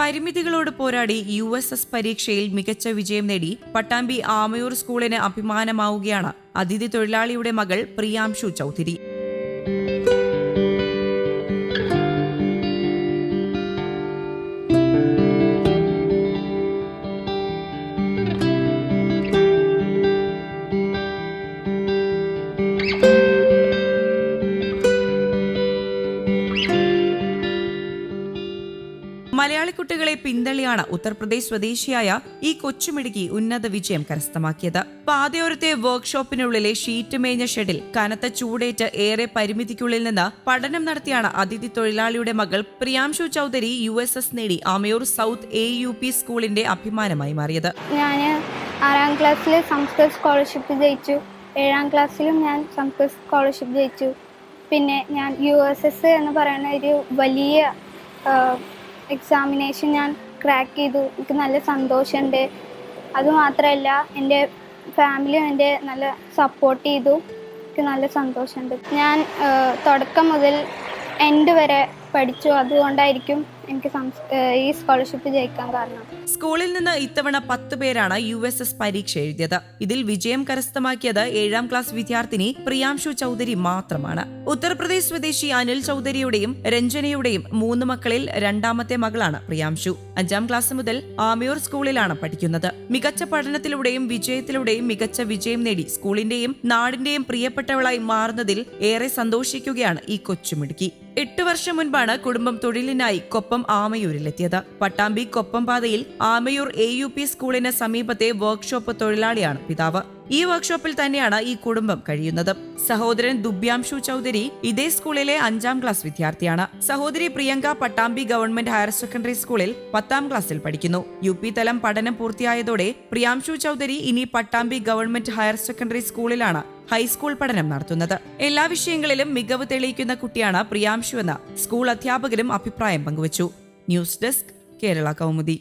പരിമിതികളോട് പോരാടി U S S പരീക്ഷയിൽ മികച്ച വിജയം നേടി പട്ടാമ്പി ആമയൂർ സ്കൂളിന് അഭിമാനമാവുകയാണ് അതിഥി തൊഴിലാളിയുടെ മകൾ പ്രിയാംശു ചൌധരി. മലയാളി കുട്ടികളെ പിന്തള്ളിയാണ് ഉത്തർപ്രദേശ് സ്വദേശിയായ ഈ കൊച്ചുമിടുക്കി ഉന്നത വിജയം കരസ്ഥമാക്കിയത്. പാതയോരത്തെ വർക്ക്ഷോപ്പിനുള്ളിലെ ഷീറ്റ് മേഞ്ഞ ഷെഡിൽ കനത്ത ചൂടേറ്റ് ഏറെ പരിമിതിക്കുള്ളിൽ നിന്ന് പഠനം നടത്തിയാണ് അതിഥി തൊഴിലാളിയുടെ മകൾ Priyanshu Chaudhary U S S നേടി Amayur south A U P സ്കൂളിന്റെ അഭിമാനമായി മാറിയത്. ഞാൻ ആറാം ക്ലാസ്സിൽ സംസ്കൃത സ്കോളർഷിപ്പ് ജയിച്ചു. ഏഴാം ക്ലാസ്സിലും ഞാൻ സംസ്കൃത സ്കോളർഷിപ്പ് ജയിച്ചു. പിന്നെ ഞാൻ യു എസ് എസ് എന്ന് പറയുന്ന ഒരു വലിയ എക്സാമിനേഷൻ ഞാൻ ക്രാക്ക് ചെയ്തു. എനിക്ക് നല്ല സന്തോഷമുണ്ട്. അതുമാത്രമല്ല എന്റെ ഫാമിലി എന്റെ നല്ല സപ്പോർട്ട് ചെയ്തു. എനിക്ക് നല്ല സന്തോഷമുണ്ട്. ഞാൻ തുടക്കം മുതൽ എൻഡ് വരെ പഠിച്ചു. അതുകൊണ്ടായിരിക്കും എനിക്ക് ഈ സ്കോളർഷിപ്പ് ജയിക്കാൻ കാരണം. സ്കൂളിൽ നിന്ന് ഇത്തവണ പത്ത് പേരാണ് യു എസ് എസ് പരീക്ഷ എഴുതിയത്. ഇതിൽ വിജയം കരസ്ഥമാക്കിയത് ഏഴാം ക്ലാസ് വിദ്യാർത്ഥിനി പ്രിയാംശു ചൗധരി മാത്രമാണ്. ഉത്തർപ്രദേശ് സ്വദേശി അനിൽ ചൗധരിയുടെയും രഞ്ജനയുടെയും മൂന്ന് മക്കളിൽ രണ്ടാമത്തെ മകളാണ് പ്രിയാംശു. അഞ്ചാം ക്ലാസ് മുതൽ ആമയൂർ സ്കൂളിലാണ് പഠിക്കുന്നത്. മികച്ച പഠനത്തിലൂടെയും വിജയത്തിലൂടെയും മികച്ച വിജയം നേടി സ്കൂളിന്റെയും നാടിന്റെയും പ്രിയപ്പെട്ടവളായി മാറുന്നതിൽ ഏറെ സന്തോഷിക്കുകയാണ് ഈ കൊച്ചുമിടുക്കി. എട്ട് വർഷം മുൻപാണ് കുടുംബം തൊഴിലിനായി കൊപ്പം ആമയൂരിലെത്തിയത്. പട്ടാമ്പി കൊപ്പം പാതയിൽ ആമയൂർ എ യു പി സ്കൂളിന് സമീപത്തെ വർക്ക്ഷോപ്പ് തൊഴിലാളിയാണ് പിതാവ്. ഈ വർക്ക്ഷോപ്പിൽ തന്നെയാണ് ഈ കുടുംബം കഴിയുന്നത്. സഹോദരൻ ദുബ്യാംശു ചൗധരി ഇതേ സ്കൂളിലെ അഞ്ചാം ക്ലാസ് വിദ്യാർത്ഥിയാണ്. സഹോദരി Priyanka Pattambi government higher secondary സ്കൂളിൽ പത്താം ക്ലാസ്സിൽ പഠിക്കുന്നു. യു പി തലം പഠനം പൂർത്തിയായതോടെ പ്രിയാംശു ചൗധരി ഇനി പട്ടാമ്പി ഗവൺമെന്റ് ഹയർ സെക്കൻഡറി സ്കൂളിലാണ് ഹൈസ്കൂൾ പഠനം നടത്തുന്നത്. എല്ലാ വിഷയങ്ങളിലും മികവ് തെളിയിക്കുന്ന കുട്ടിയാണ് പ്രിയാംശു എന്ന് സ്കൂൾ അധ്യാപകരും അഭിപ്രായം പങ്കുവച്ചു. News desk Kerala Kaumudi.